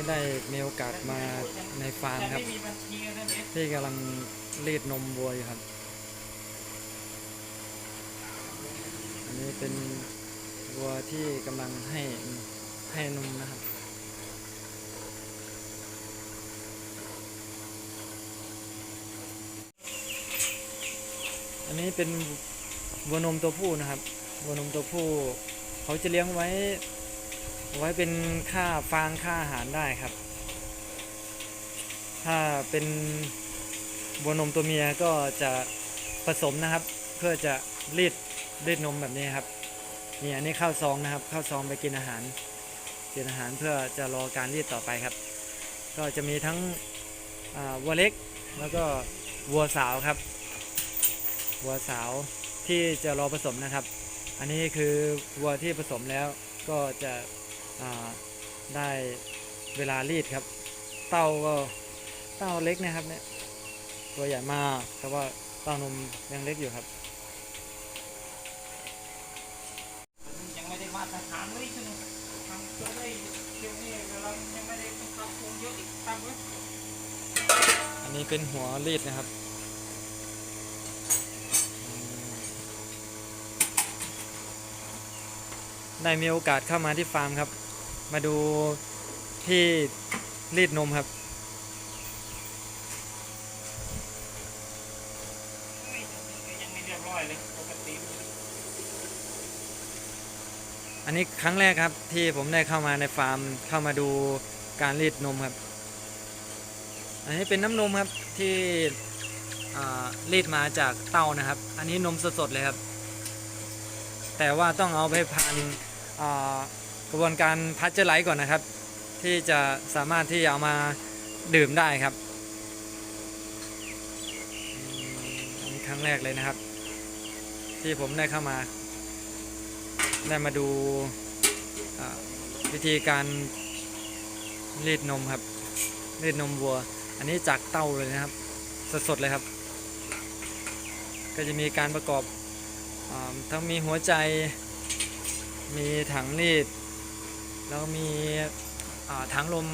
นี้ได้มีโอกาสมาในฟาร์มครับ ที่กำลังรีดนมวัวอยู่ครับ อันนี้เป็นวัวที่กำลังให้ให้นมนะครับอันนี้เป็นวัวนมตัวผู้นะครับ วัวนมตัวผู้ เขาจะเลี้ยงไว้ ไว้เป็นค่าฟางค่าอาหารได้ครับ ถ้าเป็นวัวนมตัวเมียก็จะผสมนะครับ เพื่อจะรีดรีดนมแบบนี้ครับนี่อันนี้ข้าวซองนะครับข้าวซองไปกินอาหารกินอาหารเพื่อจะรอการรีดต่อไปครับ ก็จะมีทั้งวัวเล็กแล้วก็วัวสาวครับ วัวสาวที่จะรอผสมนะครับ อันนี้คือวัวที่ผสมแล้วก็จะ ได้เวลารีดครับ เต้าก็เต้าเล็กนะครับเนี่ยตัวใหญ่มากแต่ว่าเต้านมยังเล็กอยู่ครับยังไม่ได้มาตรฐานเลยใช่ไหมทำตัวได้เที่ยวนี้เรายังไม่ได้ต้องปรับปรุงเยอะอีกตามเลยอันนี้เป็นหัวรีดนะครับอืมได้มีโอกาสเข้ามาที่ฟาร์มครับ มาดูที่รีดนมครับ ยังไม่เรียบร้อยเลยปกติอันนี้ครั้งแรกครับที่ผมได้เข้ามาในฟาร์มเข้ามาดูการรีดนมครับ อันนี้เป็นน้ำนมครับที่รีดมาจากเต้านะครับ อันนี้นมสดๆเลยครับ แต่ว่าต้องเอาไปผ่านอ่า กระบวนการพัชเจอร์ไลท์ก่อนนะครับ ที่จะสามารถที่จะเอามาดื่มได้ครับอันนี้ครั้งแรกเลยนะครับ ที่ผมได้เข้ามา ได้มาดูวิธีการรีดนมครับรีดนมวัว อันนี้จากเต้าเลยนะครับ สดๆเลยครับ ก็จะมีการประกอบอทั้งมีหัวใจมีถังรีด แล้วมีถังลม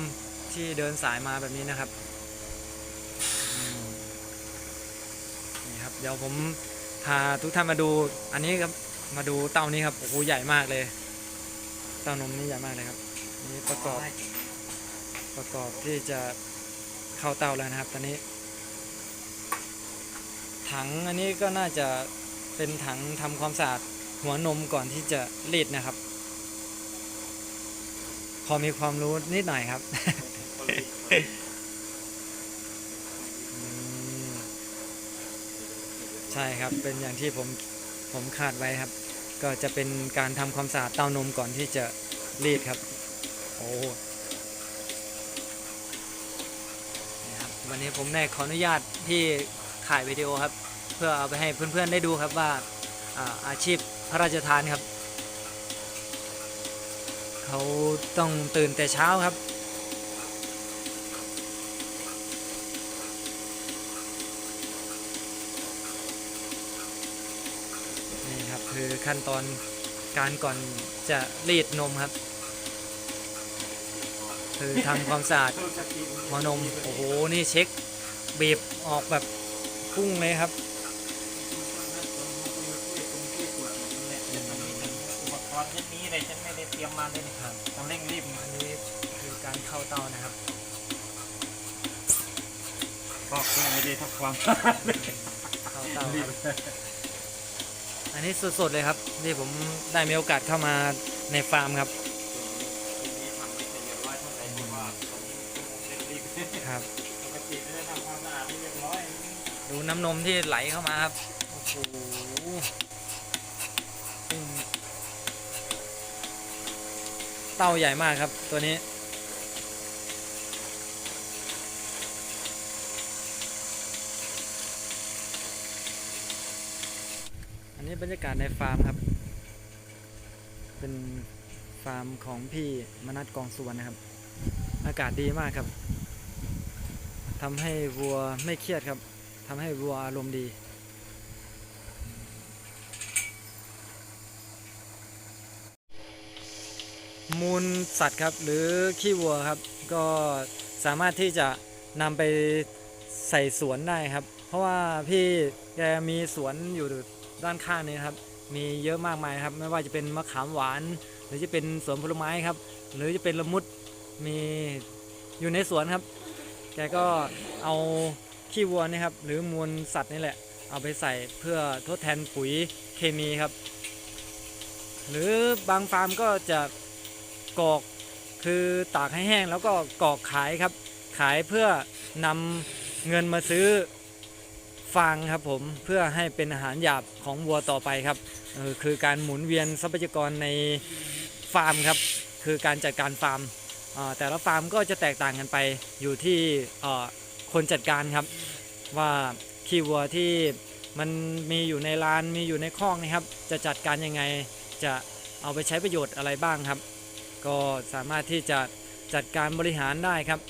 ที่เดินสายมาแบบนี้นะครับนี่ครับ เดี๋ยวผมพาทุกท่านมาดูอันนี้ครับมาดูเต้านี้ครับโอ้โหใหญ่มากเลย เต้านมนี่ใหญ่มากเลยครับนี่ประกอบประกอบที่จะเข้าเตาแล้วนะครับ ตอนนี้ ถังอันนี้ก็น่าจะเป็นถังทำความสะอาดหัวนมก่อนที่จะรีดนะครับ พอมีความรู้นิดหน่อยครับ ใช่ครับเป็นอย่างที่ผมผมคาดไว้ครับ ก็จะเป็นการทำความสะอาดเต้านมก่อนที่จะรีดครับ โอ้นี่ครับวันนี้ผมได้ขออนุญาตที่ถ่ายวิดีโอครับ เพื่อเอาไปให้เพื่อนๆได้ดูครับว่าอ่าอาชีพพระราชทานครับ เขาต้องตื่นแต่เช้าครับ นี่ครับคือขั้นตอนการก่อนจะรีดนมครับ คือทำความสะอาดหัวนม โอ้โห นี่เช็คบีบออกแบบพุ่งเลยครับอุปกรณ์ชนนี้เลยฉันไม่ เตรียมมาเลยนะครับต้องเร่งรีบอันนี้คือการเข้าเตานะครับก็ไม่ได้ทักความเข้าเตาครับอันนี้สดๆเลยครับที่ผมได้มีโอกาสเข้ามาในฟาร์มครับนี้ทำไม่ใช่เรียบร้อยเท่าไหร่เพราะว่าตอนนี้เร่งรีบครับปกติไม่ได้ทำความสะอาดให้เรียบร้อยดูน้ำนมที่ไหลเข้ามาครับโอ้โหอืม เต้าใหญ่มากครับตัวนี้ อันนี้บรรยากาศในฟาร์มครับ เป็นฟาร์มของพี่มนัทกองสวรรณนะครับ อากาศดีมากครับทำให้วัวไม่เครียดครับทำให้วัวอารมณ์ดี มูลสัตว์ครับหรือขี้วัวครับ ก็สามารถที่จะนำไปใส่สวนได้ครับ เพราะว่าพี่แกมีสวนอยู่ด้านข้างนี้ครับมีเยอะมากมายครับ ไม่ว่าจะเป็นมะขามหวาน หรือจะเป็นสวนผลไม้ครับ หรือจะเป็นละมุดมีอยู่ในสวนครับ แกก็เอาขี้วัวนี่ครับ หรือมูลสัตว์นี่แหละ เอาไปใส่เพื่อทดแทนปุ๋ยเคมีครับ หรือบางฟาร์มก็จะ กอกคือตากให้แห้งแล้วก็กอกขายครับ ขายเพื่อนำเงินมาซื้อฟางครับผมเพื่อให้เป็นอาหารหยาบของวัวต่อไปครับคือการหมุนเวียนทรัพยากรในฟาร์มครับ คือการจัดการฟาร์มแต่ละฟาร์มก็จะแตกต่างกันไปอยู่ที่คนจัดการครับ ว่าขี้วัวที่มันมีอยู่ในร้านมีอยู่ในคอกนะครับ จะจัดการยังไงจะเอาไปใช้ประโยชน์อะไรบ้างครับ ก็สามารถที่จะจัดการบริหารได้ครับ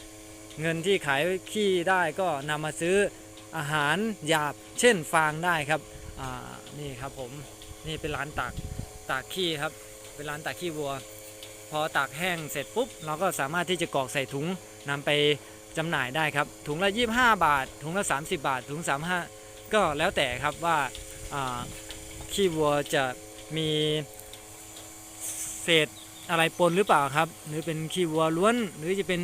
เงินที่ขายขี้ได้ก็นำมาซื้ออาหารหยาบเช่นฟางได้ครับนี่ครับผมนี่เป็นร้านตากตากขี้ครับ เป็นร้านตากขี้วัว พอตากแห้งเสร็จปุ๊บ เราก็สามารถที่จะกรอกใส่ถุงนำไปจำหน่ายได้ครับ ถุงละ 25 บาท ถุงละ 30 บาท ถุง 35 ก็แล้วแต่ครับว่าขี้วัวจะมีเศษ อะไรปนหรือเปล่าครับ หรือเป็นขี้วัวล้วน หรือจะเป็น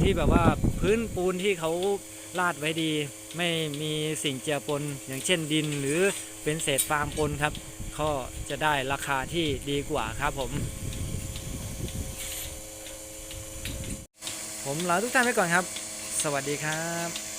ที่แบบว่าพื้นปูนที่เขาลาดไว้ดี ไม่มีสิ่งเจือปนอย่างเช่นดิน หรือเป็นเศษฟางปนครับก็จะได้ราคาที่ดีกว่าครับผม ผมลาทุกท่านไปก่อนครับ สวัสดีครับ